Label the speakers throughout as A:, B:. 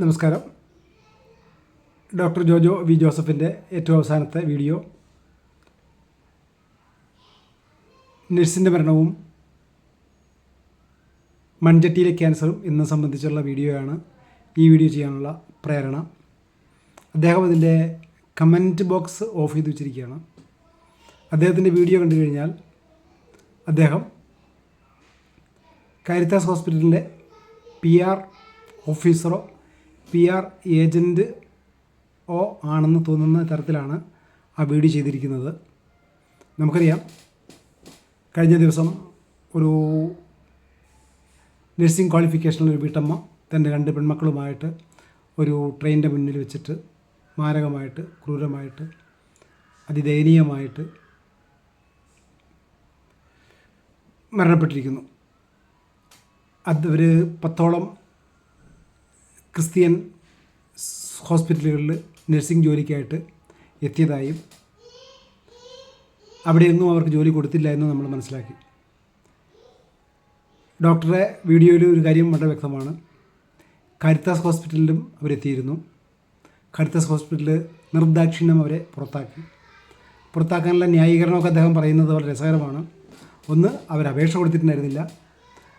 A: നമസ്കാരം. Doctor Jojo V ജോസഫിന്റെ ഏറ്റവും അവസാനത്തെ വീഡിയോ. നഴ്സിന്റെ മരണവും മൺചട്ടിയിലെ ക്യാൻസറും എന്ന സംബന്ധിച്ചുള്ള വീഡിയോയാണ് ഈ വീഡിയോ ചെയ്യാനുള്ള പ്രേരണ. അദ്ദേഹം അതിന്റെ കമന്റ് ബോക്സ് ഓഫ് ചെയ്ത് വെച്ചിരിക്കുകയാണ്. അദ്ദേഹത്തിന്റെ വീഡിയോ കണ്ടു കഴിഞ്ഞാൽ അദ്ദേഹം കാരിത്താസ് ഹോസ്പിറ്റലിന്റെ പി ആർ ഓഫീസറോ പി ആർ ഏജന്റ് ഓ ആണെന്ന് തോന്നുന്ന തരത്തിലാണ് ആ വീഡിയോ ചെയ്തിരിക്കുന്നത്. നമുക്കറിയാം കഴിഞ്ഞ ദിവസം ഒരു നഴ്സിംഗ് ക്വാളിഫിക്കേഷനിൽ ഒരു വീട്ടമ്മ തന്റെ രണ്ട് പെൺമക്കളുമായിട്ട് ഒരു ട്രെയിനിന്റെ മുന്നിൽ വെച്ചിട്ട് മാരകമായിട്ട് ക്രൂരമായിട്ട് അതിദയനീയമായിട്ട് മരണപ്പെട്ടിരിക്കുന്നു. അത് ഒരു പത്തോളം ക്രിസ്ത്യൻ ഹോസ്പിറ്റലുകളിൽ നഴ്സിംഗ് ജോലിക്കായിട്ട് എത്തിയതായും അവിടെയൊന്നും അവർക്ക് ജോലി കൊടുത്തില്ല എന്ന് നമ്മൾ മനസ്സിലാക്കി. ഡോക്ടറെ വീഡിയോയിൽ ഒരു കാര്യം വളരെ വ്യക്തമാണ്. കരിത്താസ് ഹോസ്പിറ്റലിലും അവരെത്തിയിരുന്നു കരിത്താസ് ഹോസ്പിറ്റലിൽ നിർദാക്ഷിണ്യം അവരെ പുറത്താക്കി. പുറത്താക്കാനുള്ള ന്യായീകരണമൊക്കെ അദ്ദേഹം പറയുന്നത് വളരെ രസകരമാണ്. ഒന്ന് അവർ അപേക്ഷ കൊടുത്തിട്ടുണ്ടായിരുന്നില്ല.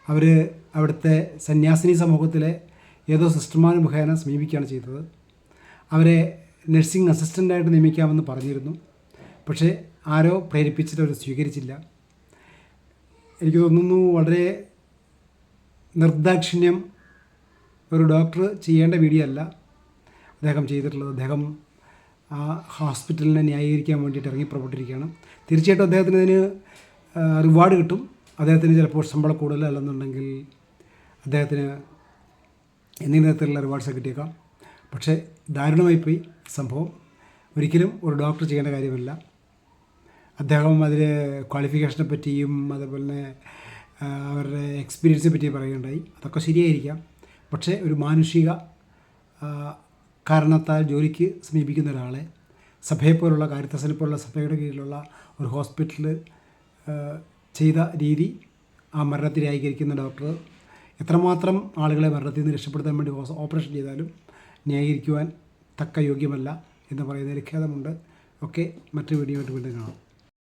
A: അവർ അവിടുത്തെ സന്യാസിനി സമൂഹത്തിലെ ഏതോ സിസ്റ്റർമാർ മുഖേന സമീപിക്കുകയാണ് ചെയ്തത്. അവരെ നഴ്സിംഗ് അസിസ്റ്റന്റായിട്ട് നിയമിക്കാമെന്ന് പറഞ്ഞിരുന്നു. പക്ഷേ ആരോ പ്രേരിപ്പിച്ചിട്ട് അവർ സ്വീകരിച്ചില്ല. എനിക്ക് തോന്നുന്നു വളരെ നിർദാക്ഷിണ്യം ഒരു ഡോക്ടർ ചെയ്യേണ്ട വീഡിയോ അല്ല അദ്ദേഹം ചെയ്തിട്ടുള്ളത്. അദ്ദേഹം ആ ഹോസ്പിറ്റലിനെ ന്യായീകരിക്കാൻ വേണ്ടിയിട്ട് ഇറങ്ങി പുറപ്പെട്ടിരിക്കുകയാണ്. തീർച്ചയായിട്ടും അദ്ദേഹത്തിന് ഇതിന് റിവാർഡ് കിട്ടും. അദ്ദേഹത്തിന് ചിലപ്പോൾ ശമ്പളം കൂടുതൽ അല്ലെന്നുണ്ടെങ്കിൽ അദ്ദേഹത്തിന് എന്തെങ്കിലും തരത്തിലുള്ള റിവാർഡ്സ് കിട്ടിയേക്കാം. പക്ഷേ ദാരുണമായിപ്പോയി സംഭവം. ഒരിക്കലും ഒരു ഡോക്ടർ ചെയ്യേണ്ട കാര്യമല്ല. അദ്ദേഹം അതിൽ ക്വാളിഫിക്കേഷനെ പറ്റിയും അതേപോലെ തന്നെ അവരുടെ എക്സ്പീരിയൻസിനെ പറ്റി പറയുകയുണ്ടായി. അതൊക്കെ ശരിയായിരിക്കാം. പക്ഷേ ഒരു മാനുഷിക കാരണത്താൽ ജോലിക്ക് സമീപിക്കുന്ന ഒരാളെ സഭയെപ്പോലുള്ള കാര്യത്തസനെ പോലുള്ള സഭയുടെ കീഴിലുള്ള ഒരു ഹോസ്പിറ്റലിൽ ചെയ്ത രീതി ആ മരണത്തിൽ ന്യായീകരിക്കുന്ന ഡോക്ടർ എത്രമാത്രം ആളുകളെ മരണത്തിൽ നിന്ന് രക്ഷപ്പെടുത്താൻ വേണ്ടി ഓപ്പറേഷൻ ചെയ്താലും ന്യായീകരിക്കുവാൻ തക്ക യോഗ്യമല്ല എന്ന് പറയുന്നതിൽ ഖേദമുണ്ട്. ഒക്കെ മറ്റു വീഡിയോ ആയിട്ട് വീണ്ടും കാണാം.